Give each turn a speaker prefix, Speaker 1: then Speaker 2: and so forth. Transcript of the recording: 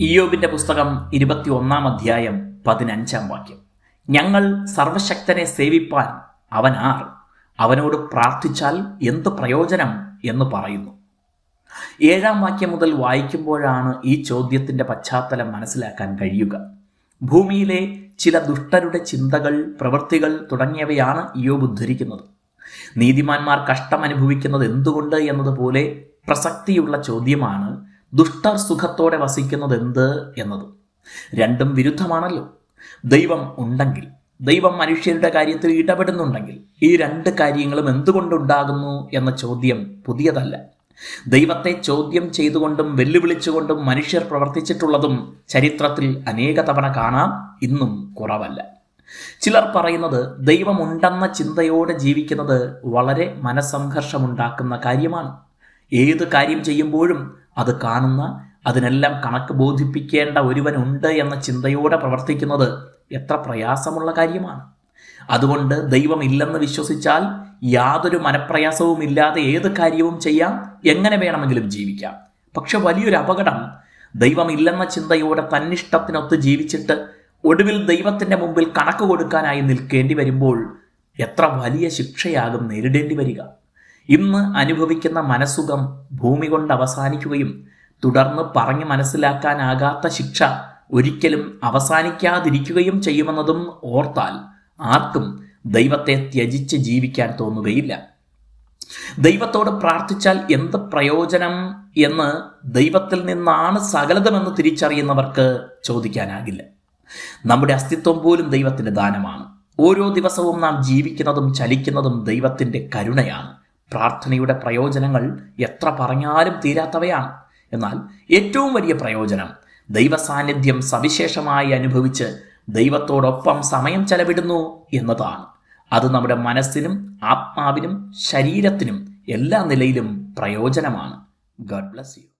Speaker 1: ഇയോബിന്റെ പുസ്തകം ഇരുപത്തി ഒന്നാം അധ്യായം പതിനഞ്ചാം വാക്യം. ഞങ്ങൾ സർവശക്തനെ സേവിപ്പാൻ അവൻ ആർ? അവനോട് പ്രാർത്ഥിച്ചാൽ എന്ത് പ്രയോജനം എന്ന് പറയുന്നു. ഏഴാം വാക്യം മുതൽ വായിക്കുമ്പോഴാണ് ഈ ചോദ്യത്തിന്റെ പശ്ചാത്തലം മനസ്സിലാക്കാൻ കഴിയുക. ഭൂമിയിലെ ചില ദുഷ്ടരുടെ ചിന്തകൾ പ്രവൃത്തികൾ തുടങ്ങിയവയാണ് ഇയോബ് ഉദ്ധരിക്കുന്നത്. നീതിമാന്മാർ കഷ്ടം അനുഭവിക്കുന്നത് എന്തുകൊണ്ട് എന്നതുപോലെ പ്രസക്തിയുള്ള ചോദ്യമാണ് ദുഷ്ടർ സുഖത്തോടെ വസിക്കുന്നത് എന്ത് എന്നത്? രണ്ടും വിരുദ്ധമാണല്ലോ. ദൈവം ഉണ്ടെങ്കിൽ ദൈവം മനുഷ്യരുടെ കാര്യത്തിൽ ഇടപെടുന്നുണ്ടെങ്കിൽ ഈ രണ്ട് കാര്യങ്ങളും എന്തുകൊണ്ടുണ്ടാകുന്നു എന്ന ചോദ്യം പുതിയതല്ല. ദൈവത്തെ ചോദ്യം ചെയ്തുകൊണ്ടും വെല്ലുവിളിച്ചുകൊണ്ടും മനുഷ്യർ പ്രവർത്തിച്ചിട്ടുള്ളതും ചരിത്രത്തിൽ അനേക തവണ കാണാം ഇന്നും കുറവല്ല. ചിലർ പറയുന്നത് ദൈവമുണ്ടെന്ന ചിന്തയോടെ ജീവിക്കുന്നത് വളരെ മനസ്സംഘർഷമുണ്ടാക്കുന്ന കാര്യമാണ്. ഏത് കാര്യം ചെയ്യുമ്പോഴും അത് കാണുന്ന അതിനെല്ലാം കണക്ക് ബോധിപ്പിക്കേണ്ട ഒരുവനുണ്ട് എന്ന ചിന്തയോടെ പ്രവർത്തിക്കുന്നത് എത്ര പ്രയാസമുള്ള കാര്യമാണ്. അതുകൊണ്ട് ദൈവം ഇല്ലെന്ന് വിശ്വസിച്ചാൽ യാതൊരു മനപ്രയാസവും ഇല്ലാതെ ഏത് കാര്യവും ചെയ്യാം എങ്ങനെ വേണമെങ്കിലും ജീവിക്കാം. പക്ഷെ വലിയൊരു അപകടം ദൈവം ഇല്ലെന്ന ചിന്തയോടെ തന്നിഷ്ടത്തിനൊത്ത് ജീവിച്ചിട്ട് ഒടുവിൽ ദൈവത്തിന്റെ മുമ്പിൽ കണക്ക് കൊടുക്കാനായി നിൽക്കേണ്ടി വരുമ്പോൾ എത്ര വലിയ ശിക്ഷയാകും നേരിടേണ്ടി വരിക. ഇന്ന് അനുഭവിക്കുന്ന മനസുഖം ഭൂമി കൊണ്ട് അവസാനിക്കുകയും തുടർന്ന് പറഞ്ഞു മനസ്സിലാക്കാനാകാത്ത ശിക്ഷ ഒരിക്കലും അവസാനിക്കാതിരിക്കുകയും ചെയ്യുമെന്നതും ഓർത്താൽ ആർക്കും ദൈവത്തെ ത്യജിച്ച് ജീവിക്കാൻ തോന്നുകയില്ല. ദൈവത്തോട് പ്രാർത്ഥിച്ചാൽ എന്ത് പ്രയോജനം എന്ന് ദൈവത്തിൽ നിന്നാണ് സകലതമെന്ന് തിരിച്ചറിയുന്നവർക്ക് ചോദിക്കാനാകില്ല. നമ്മുടെ അസ്തിത്വം പോലും ദൈവത്തിന്റെ ദാനമാണ്. ഓരോ ദിവസവും നാം ജീവിക്കുന്നതും ചലിക്കുന്നതും ദൈവത്തിന്റെ കരുണയാണ്. പ്രാർത്ഥനയുടെ പ്രയോജനങ്ങൾ എത്ര പറഞ്ഞാലും തീരാത്തവയാണ്. എന്നാൽ ഏറ്റവും വലിയ പ്രയോജനം ദൈവസാന്നിധ്യം സവിശേഷമായി അനുഭവിച്ച് ദൈവത്തോടൊപ്പം സമയം ചെലവിടുന്നു എന്നതാണ്. അത് നമ്മുടെ മനസ്സിനും ആത്മാവിനും ശരീരത്തിനും എല്ലാ നിലയിലും പ്രയോജനമാണ്. Garh bless you